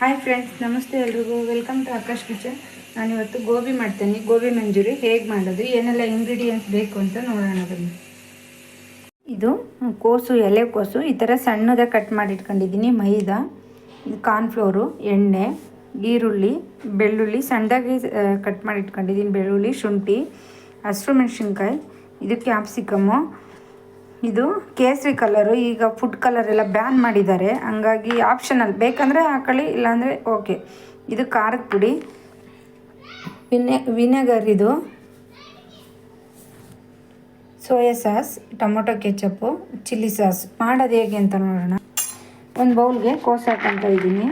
Hi friends ನಮಸ್ತೆ ಎಲ್ರಿಗೂ. Welcome to Akash kitchen ನಾನಿವತ್ತು ಗೋಬಿ ಮಾಡ್ತೇನೆ. ಗೋಬಿ ಮಂಜೂರಿ ಹೇಗೆ ಮಾಡೋದು ಏನೆಲ್ಲ ಇಂಗ್ರೀಡಿಯೆಂಟ್ಸ್ ಬೇಕು ಅಂತ ನೋಡೋಣ ಬನ್ನಿ. ಇದು ಕೋಸು, ಎಲೆ ಕೋಸು. ಈ ಥರ ಸಣ್ಣದಾಗಿ ಕಟ್ ಮಾಡಿ ಇಟ್ಕೊಂಡಿದ್ದೀನಿ ಮೈದಾ ಕಾರ್ನ್ಫ್ಲೋರು ಎಣ್ಣೆ, ಈರುಳ್ಳಿ, ಬೆಳ್ಳುಳ್ಳಿ. ಸಣ್ಣದಾಗಿ ಕಟ್ ಮಾಡಿ ಇಟ್ಕೊಂಡಿದ್ದೀನಿ ಬೆಳ್ಳುಳ್ಳಿ, ಶುಂಠಿ, ಹಸಿರು ಮೆಣಸಿನ್ಕಾಯಿ ಇದು ಕ್ಯಾಪ್ಸಿಕಮ್ಮು ಇದು ಕೇಸರಿ ಕಲರು, ಈಗ ಫುಡ್ ಕಲರ್ ಎಲ್ಲ ಬ್ಯಾನ್ ಮಾಡಿದ್ದಾರೆ. ಹಂಗಾಗಿ ಆಪ್ಷನಲ್ ಬೇಕಂದರೆ ಹಾಕೊಳ್ಳಿ, ಇಲ್ಲಾಂದರೆ ಓಕೆ ಇದು ಖಾರದ ಪುಡಿ. ವಿನೆ, ವಿನೆಗರ್ ಇದು. Soya sauce, tomato ketchup, chilli sauce. ಮಾಡೋದು ಹೇಗೆ ಅಂತ ನೋಡೋಣ. ಒಂದು ಬೌಲ್ಗೆ ಕೋಸ ಹಾಕೊತ ಇದ್ದೀನಿ.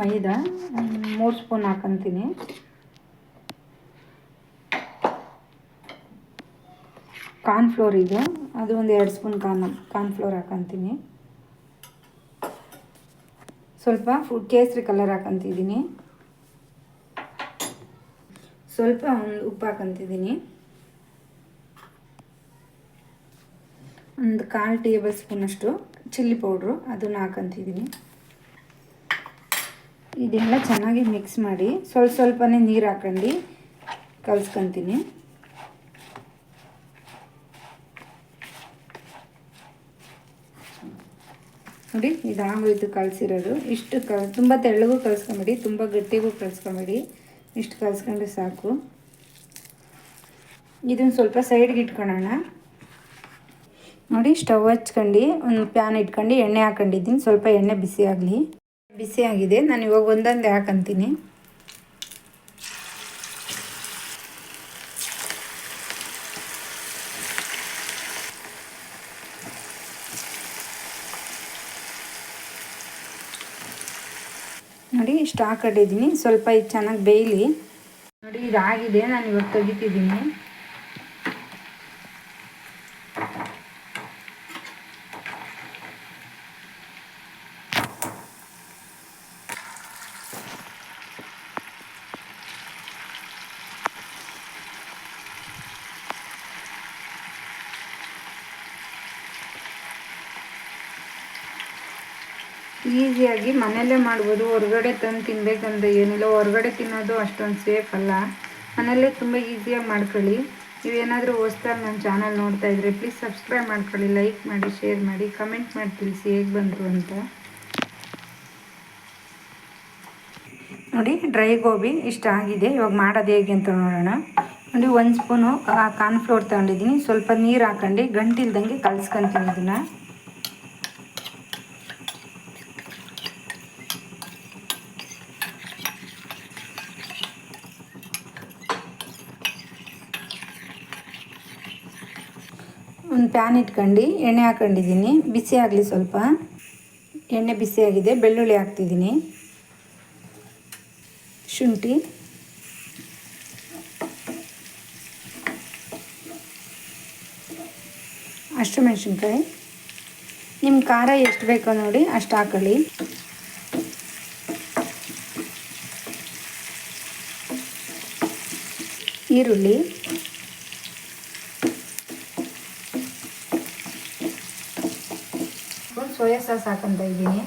ಮೈದಾ, ಮೂರು ಸ್ಪೂನ್ ಹಾಕೊತೀನಿ. ಕಾರ್ನ್ಫ್ಲೋರ್ ಇದು. ಅದು ಒಂದು ಎರಡು ಸ್ಪೂನ್ ಕಾರ್ನ್ ಫ್ಲೋರ್ ಹಾಕೊತೀನಿ. ಸ್ವಲ್ಪ ಫುಡ್ ಕೇಸರಿ ಕಲರ್ ಹಾಕೊತಿದ್ದೀನಿ. ಸ್ವಲ್ಪ ಒಂದು ಉಪ್ಪು ಹಾಕೊತಿದ್ದೀನಿ. ಒಂದು ಕಾಲು ಟೇಬಲ್ ಸ್ಪೂನಷ್ಟು ಚಿಲ್ಲಿ ಪೌಡ್ರು ಅದನ್ನು ಹಾಕೊತಿದ್ದೀನಿ. ಇದೆಲ್ಲ ಚೆನ್ನಾಗಿ ಮಿಕ್ಸ್ ಮಾಡಿ ಸ್ವಲ್ಪ ಸ್ವಲ್ಪನೇ ನೀರು ಹಾಕೊಂಡು ಕಲ್ಸ್ಕೊತೀನಿ. ನೋಡಿ ಇದಾಗೋಯ್ತು ಕಲಸಿರೋದು ಇಷ್ಟು ಕಲ್ ತುಂಬ ತೆಳ್ಳಗೂ ಕಲಿಸ್ಕೊಂಬಿಡಿ ತುಂಬ ಗಟ್ಟಿಗೂ ಕಲಿಸ್ಕೊಂಬಿಡಿ ಇಷ್ಟು ಕಲಿಸ್ಕೊಂಡ್ರೆ ಸಾಕು. ಇದನ್ನು ಸ್ವಲ್ಪ ಸೈಡ್ಗೆ ಇಟ್ಕೊಳ್ಳೋಣ ನೋಡಿ, ಸ್ಟವ್ ಹಚ್ಕೊಂಡು, ಒಂದು ಪ್ಯಾನ್ ಇಟ್ಕೊಂಡು, ಎಣ್ಣೆ ಹಾಕೊಂಡಿದ್ದೀನಿ. ಸ್ವಲ್ಪ ಎಣ್ಣೆ ಬಿಸಿ ಆಗಲಿ. ಬಿಸಿ ಆಗಿದೆ. ನಾನು ಇವಾಗ ಒಂದೊಂದೇ ಹಾಕಂತೀನಿ. ನೋಡಿ ಇಷ್ಟು ಹಾಕೊಂಡಿದ್ದೀನಿ ಸ್ವಲ್ಪ ಇದು ಚೆನ್ನಾಗಿ ಬೇಯಲಿ. ನೋಡಿ ಇದಾಗಿದೆ. ನಾನು ಇವಾಗ ತೆಗಿತಿದ್ದೀನಿ. ಈಸಿಯಾಗಿ ಮನೆಯಲ್ಲೇ ಮಾಡ್ಬೋದು. ಹೊರಗಡೆ ತಂದು ತಿನ್ಬೇಕಂದ್ರೆ ಏನಿಲ್ಲ. ಹೊರಗಡೆ ತಿನ್ನೋದು ಅಷ್ಟೊಂದು ಸೇಫ್ ಅಲ್ಲ. ಮನೆಯಲ್ಲೇ ತುಂಬ ಈಸಿಯಾಗಿ ಮಾಡ್ಕೊಳ್ಳಿ. ನೀವೇನಾದರೂ ಹೊಸ್ದಾಗಿ ನನ್ನ ಚಾನಲ್ ನೋಡ್ತಾ ಇದ್ರೆ ಪ್ಲೀಸ್ ಸಬ್ಸ್ಕ್ರೈಬ್ ಮಾಡ್ಕೊಳ್ಳಿ ಲೈಕ್ ಮಾಡಿ ಶೇರ್ ಮಾಡಿ ಕಮೆಂಟ್ ಮಾಡಿ ತಿಳಿಸಿ ಹೇಗೆ ಬಂದರು ಅಂತ. ನೋಡಿ ಡ್ರೈ ಗೋಬಿ ಇಷ್ಟ ಆಗಿದೆ. ಇವಾಗ ಮಾಡೋದು ಹೇಗೆ ಅಂತ ನೋಡೋಣ. ನೋಡಿ, ಒಂದು ಸ್ಪೂನು ಕಾರ್ನ್ಫ್ಲೋರ್ ತಗೊಂಡಿದ್ದೀನಿ. ಸ್ವಲ್ಪ ನೀರು ಹಾಕೊಂಡು, ಗಂಟಿಲ್ದಂಗೆ ಕಲ್ಸ್ಕೊತೀನಿ ಇದನ್ನು. ಒಂದು ಪ್ಯಾನ್ ಇಟ್ಕೊಂಡು ಎಣ್ಣೆ ಹಾಕೊಂಡಿದ್ದೀನಿ ಬಿಸಿ ಆಗಲಿ ಸ್ವಲ್ಪ. ಎಣ್ಣೆ ಬಿಸಿಯಾಗಿದೆ ಬೆಳ್ಳುಳ್ಳಿ ಹಾಕ್ತಿದ್ದೀನಿ. ಶುಂಠಿ. ಅಷ್ಟು ಮೆಣಸಿನ್ಕಾಯಿ. ನಿಮ್ಮ ಖಾರ ಎಷ್ಟು ಬೇಕೋ ನೋಡಿ ಅಷ್ಟು ಹಾಕೊಳ್ಳಿ. ಈರುಳ್ಳಿ. ಸೋಯಾ ಸಾಸ್ ಹಾಕೊಂತ ಇದ್ದೀನಿ.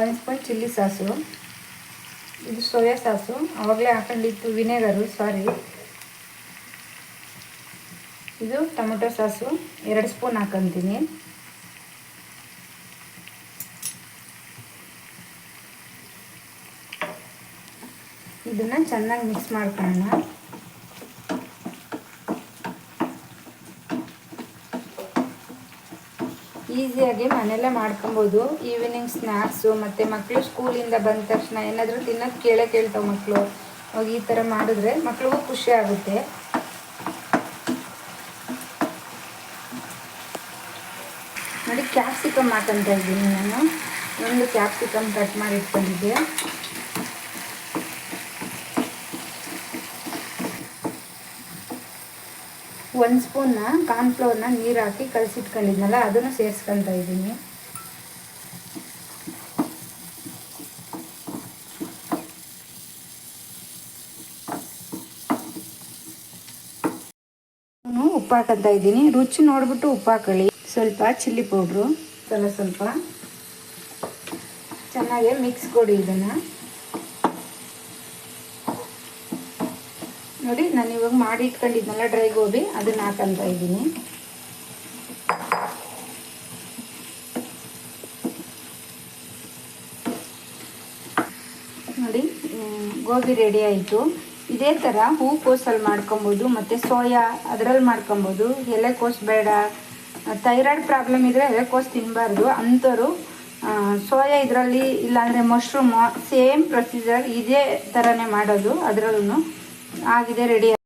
ಒಂದು ಸ್ಪೂನ್ ಚಿಲ್ಲಿ ಸಾಸು. ಇದು ಸೋಯಾ ಸಾಸು. ಆವಾಗಲೇ ಹಾಕೊಂಡಿತ್ತು ವಿನೆಗರು ಸಾರಿ ಇದು ಟೊಮೆಟೊ ಸಾಸು. ಎರಡು ಸ್ಪೂನ್ ಹಾಕೊತೀನಿ. ಇದನ್ನು ಚೆನ್ನಾಗಿ ಮಿಕ್ಸ್ ಮಾಡ್ಕೊಳ್ಳೋಣ. ಈಸಿಯಾಗಿ ಮನೆಯಲ್ಲೇ ಮಾಡ್ಕೊಬೋದು. ಈವ್ನಿಂಗ್ ಸ್ನ್ಯಾಕ್ಸು ಮತ್ತು ಮಕ್ಕಳು ಸ್ಕೂಲಿಂದ ಬಂದ ತಕ್ಷಣ ಏನಾದರೂ ತಿನ್ನೋದು ಕೇಳೇ ಕೇಳ್ತಾವೆ ಮಕ್ಕಳು ಅವಾಗ ಈ ಥರ ಮಾಡಿದ್ರೆ ಮಕ್ಳಿಗೂ ಖುಷಿ ಆಗುತ್ತೆ. ನೋಡಿ ಕ್ಯಾಪ್ಸಿಕಮ್ ಹಾಕಂತ ಇದ್ದೀನಿ ನಾನು. ಒಂದು ಕ್ಯಾಪ್ಸಿಕಮ್ ಕಟ್ ಮಾಡಿ ಇಟ್ಕೊಂಡಿದ್ದೆ. ಒಂದು ಸ್ಪೂನ್ನ ಕಾರ್ನ್ಫ್ಲೋರ್ನ ನೀರು ಹಾಕಿ ಕಲಸಿಟ್ಕೊಂಡಿದ್ನಲ್ಲ, ಅದನ್ನು ಸೇರಿಸ್ಕೊತಾ ಇದ್ದೀನಿ. ಉಪ್ಪು ಹಾಕಂತ ಇದ್ದೀನಿ. ರುಚಿ ನೋಡ್ಬಿಟ್ಟು ಉಪ್ಪು ಹಾಕೊಳ್ಳಿ ಸ್ವಲ್ಪ ಚಿಲ್ಲಿ ಪೌಡ್ರು ಸ್ವಲ್ಪ ಸ್ವಲ್ಪ ಚೆನ್ನಾಗಿ ಮಿಕ್ಸ್ ಕೊಡಿ ಇದನ್ನು. ನೋಡಿ, ನಾನು ಇವಾಗ ಮಾಡಿ ಇಟ್ಕೊಂಡಿದ್ನಲ್ಲ ಡ್ರೈ ಗೋಬಿ, ಅದನ್ನ ಹಾಕಂತ ಇದ್ದೀನಿ. ನೋಡಿ ಗೋಬಿ ರೆಡಿ ಆಯಿತು. ಇದೇ ಥರ ಹೂಕೋಸಲ್ಲಿ ಮಾಡ್ಕೊಬೋದು, ಮತ್ತು ಸೋಯಾ ಅದರಲ್ಲಿ ಮಾಡ್ಕೊಬೋದು. ಎಲೆಕೋಸು ಬೇಡ. ಥೈರಾಯ್ಡ್ ಪ್ರಾಬ್ಲಮ್ ಇದ್ದರೆ ಎಲೆಕೋಸು ತಿನ್ನಬಾರ್ದು ಅಂಥವ್ರು ಸೋಯಾ ಇದರಲ್ಲಿ ಇಲ್ಲಾಂದರೆ ಮಶ್ರೂಮು, ಸೇಮ್ ಪ್ರೊಸೀಜರ್ ಇದೇ ಥರನೇ ಮಾಡೋದು ಅದರಲ್ಲೂ ಆಗಿದೆ ರೆಡಿ